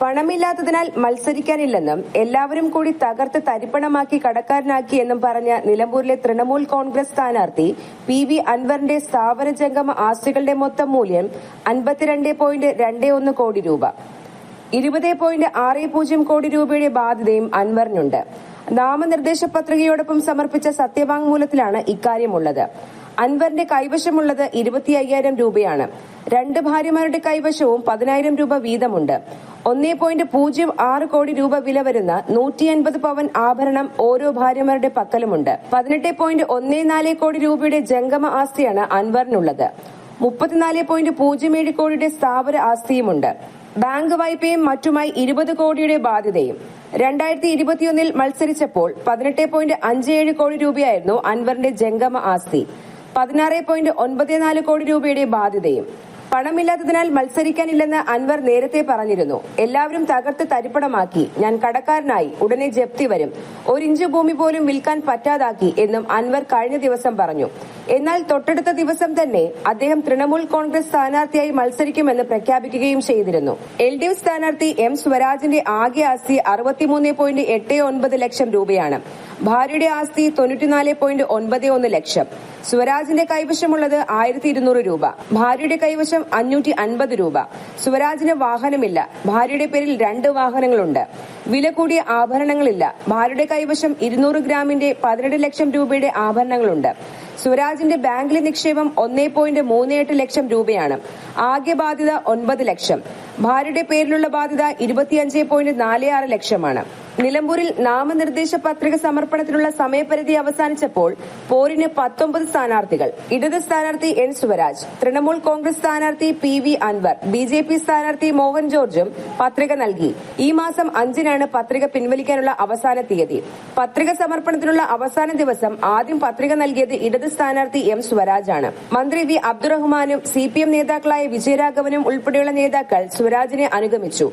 പണമില്ലാത്തതിനാൽ മത്സരിക്കാനില്ലെന്നും എല്ലാവരും കൂടി തകർത്ത് തരിപ്പണമാക്കി കടക്കാരനാക്കിയെന്നും പറഞ്ഞ നിലമ്പൂരിലെ തൃണമൂൽ കോൺഗ്രസ് സ്ഥാനാർത്ഥി പി വി അൻവറിന്റെ സ്ഥാപന ജംഗമ ആസ്തികളുടെ മൊത്തം മൂല്യം അൻപത്തിരണ്ട് പോയിന്റ് രണ്ട് ഒന്ന് കോടി രൂപ. ഇരുപത് പോയിന്റ് ആറ് പൂജ്യം കോടി രൂപയുടെ ബാധ്യതയും അൻവറിനുണ്ട്. നാമനിർദ്ദേശ പത്രികയോടൊപ്പം സമർപ്പിച്ച സത്യവാങ്മൂലത്തിലാണ് ഇക്കാര്യമുള്ളത്. അൻവറിന്റെ കൈവശമുള്ളത് ഇരുപത്തി അയ്യായിരം രൂപയാണ്. രണ്ട് ഭാര്യമാരുടെ കൈവശവും പതിനായിരം രൂപ വീതമുണ്ട്. ഒന്നേ പോയിന്റ് പൂജ്യം ആറ് കോടി രൂപ വില വരുന്ന നൂറ്റി അൻപത് പവൻ ആഭരണം ഓരോ ഭാര്യമാരുടെ പക്കലുമുണ്ട്. പതിനെട്ട് പോയിന്റ് ഒന്നേ നാല് കോടി രൂപയുടെ ജംഗമ ആസ്തിയാണ് അൻവറിനുള്ളത്. മുപ്പത്തിനാല് പോയിന്റ് പൂജ്യം ഏഴ് കോടിയുടെ സ്ഥാവര ആസ്തിയുമുണ്ട്. ബാങ്ക് വായ്പയും മറ്റുമായി ഇരുപത് കോടിയുടെ ബാധ്യതയും. രണ്ടായിരത്തി ഇരുപത്തിയൊന്നിൽ മത്സരിച്ചപ്പോൾ പതിനെട്ട് പോയിന്റ് അഞ്ച് ഏഴ് കോടി രൂപയായിരുന്നു അൻവറിന്റെ ജംഗമ ആസ്തി. പതിനാറ് പോയിന്റ് ഒൻപത് നാല് കോടി രൂപയുടെ ബാധ്യതയും. പണമില്ലാത്തതിനാൽ മത്സരിക്കാനില്ലെന്ന് അൻവർ നേരത്തെ പറഞ്ഞിരുന്നു. എല്ലാവരും തകർത്ത് തരിപ്പണമാക്കി. ഞാൻ കടക്കാരനായി ഉടനെ ജപ്തി വരും. ഒരിഞ്ച് ഭൂമി പോലും വിൽക്കാൻ പറ്റാതാക്കി എന്നും അൻവർ കഴിഞ്ഞ ദിവസം പറഞ്ഞു. എന്നാൽ തൊട്ടടുത്ത ദിവസം തന്നെ അദ്ദേഹം തൃണമൂൽ കോൺഗ്രസ് സ്ഥാനാർത്ഥിയായി മത്സരിക്കുമെന്ന് പ്രഖ്യാപിക്കുകയും ചെയ്തിരുന്നു. എൽ ഡി എഫ് സ്ഥാനാർത്ഥി എം സ്വരാജിന്റെ ആകെ ആസ്തി അറുപത്തിമൂന്ന് പോയിന്റ് എട്ട് ഒൻപത് ലക്ഷം രൂപയാണ്. ഭാര്യയുടെ ആസ്തി തൊണ്ണൂറ്റിനാല് പോയിന്റ് ഒൻപത് ഒന്ന് ലക്ഷം. സ്വരാജിന്റെ കൈവശമുള്ളത് ആയിരത്തി ഇരുന്നൂറ് രൂപ. ഭാര്യയുടെ കൈവശം അഞ്ഞൂറ്റി അൻപത് രൂപ. സ്വരാജിന് വാഹനമില്ല. ഭാര്യയുടെ പേരിൽ രണ്ട് വാഹനങ്ങളുണ്ട്. വില കൂടിയ ആഭരണങ്ങളില്ല. ഭാര്യയുടെ കൈവശം ഇരുന്നൂറ് ഗ്രാമിന്റെ പതിനെട്ട് ലക്ഷം രൂപയുടെ ആഭരണങ്ങളുണ്ട്. സ്വരാജിന്റെ ബാങ്കിലെ നിക്ഷേപം ഒന്നേ പോയിന്റ് മൂന്ന് എട്ട് ലക്ഷം രൂപയാണ്. ആകെ ബാധ്യത ഒൻപത് ലക്ഷം. ഭാര്യയുടെ പേരിലുള്ള ബാധ്യത ഇരുപത്തിയഞ്ച് പോയിന്റ് നാല് ആറ് ലക്ഷമാണ്. നിലമ്പൂരിൽ നാമനിർദ്ദേശ പത്രിക സമർപ്പണത്തിനുള്ള സമയപരിധി അവസാനിച്ചപ്പോൾ പോരിന് പത്തൊമ്പത് സ്ഥാനാർത്ഥികൾ. ഇടത് സ്ഥാനാർത്ഥി എൻ സുവരാജ് തൃണമൂൽ കോൺഗ്രസ് സ്ഥാനാർത്ഥി P V Anvar B J P സ്ഥാനാർത്ഥി മോഹൻ ജോർജും പത്രിക നൽകി. ഈ മാസം അഞ്ചിനാണ് പത്രിക പിൻവലിക്കാനുള്ള അവസാന തീയതി. പത്രിക സമർപ്പണത്തിനുള്ള അവസാന ദിവസം ആദ്യം പത്രിക നൽകിയത് ഇടത് സ്ഥാനാർത്ഥി എം സ്വരാജാണ്. മന്ത്രി വി അബ്ദുറഹ്മാനും സി പി എം നേതാക്കളായ വിജയരാഘവനും ഉൾപ്പെടെയുള്ള നേതാക്കൾ സ്വരാജിനെ അനുഗമിച്ചു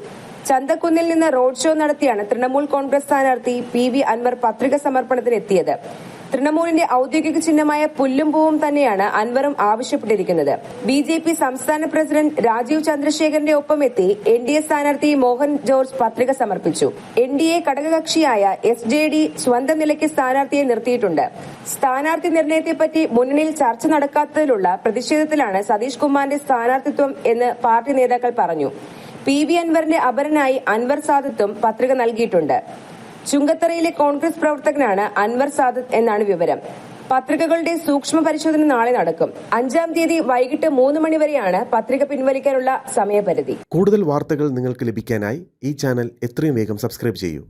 ചന്തക്കുന്നിൽ നിന്ന് റോഡ് ഷോ നടത്തിയാണ് തൃണമൂൽ കോൺഗ്രസ് സ്ഥാനാർത്ഥി പി വി അൻവർ പത്രിക സമർപ്പണത്തിനെത്തിയത്. തൃണമൂലിന്റെ ഔദ്യോഗിക ചിഹ്നമായ പുല്ലും പൂവും തന്നെയാണ് അൻവറും ആവശ്യപ്പെട്ടിരിക്കുന്നത്. ബി ജെ പി സംസ്ഥാന പ്രസിഡന്റ് രാജീവ് ചന്ദ്രശേഖരന്റെ ഒപ്പം എത്തി എൻ ഡി എ സ്ഥാനാർത്ഥി മോഹൻ ജോർജ് പത്രിക സമർപ്പിച്ചു. എൻ ഡി എ ഘടകകക്ഷിയായ എസ് ജെ ഡി സ്വന്തം നിലയ്ക്ക് സ്ഥാനാർത്ഥിയെ നിർത്തിയിട്ടുണ്ട്. സ്ഥാനാർത്ഥി നിർണയത്തെപ്പറ്റി മുന്നണിയിൽ ചർച്ച നടക്കാത്തതിലുള്ള പ്രതിഷേധത്തിലാണ് സതീഷ് കുമാറിന്റെ സ്ഥാനാർത്ഥിത്വം എന്ന് പാർട്ടി നേതാക്കൾ പറഞ്ഞു. പി വി അൻവറിന്റെ അപരനായി അൻവർ സാദത്തും പത്രിക നൽകിയിട്ടുണ്ട്. ചുങ്കത്തറയിലെ കോൺഗ്രസ് പ്രവർത്തകനാണ് അൻവർ സാദത്ത് എന്നാണ് വിവരം. പത്രികകളുടെ സൂക്ഷ്മ പരിശോധന നാളെ നടക്കും. അഞ്ചാം തീയതി വൈകിട്ട് മൂന്ന് മണിവരെയാണ് പത്രിക പിൻവലിക്കാനുള്ള സമയപരിധി. കൂടുതൽ വാർത്തകൾ നിങ്ങൾക്ക് ലഭിക്കാനായി ഈ ചാനൽ എത്രയും വേഗം സബ്സ്ക്രൈബ് ചെയ്യൂ.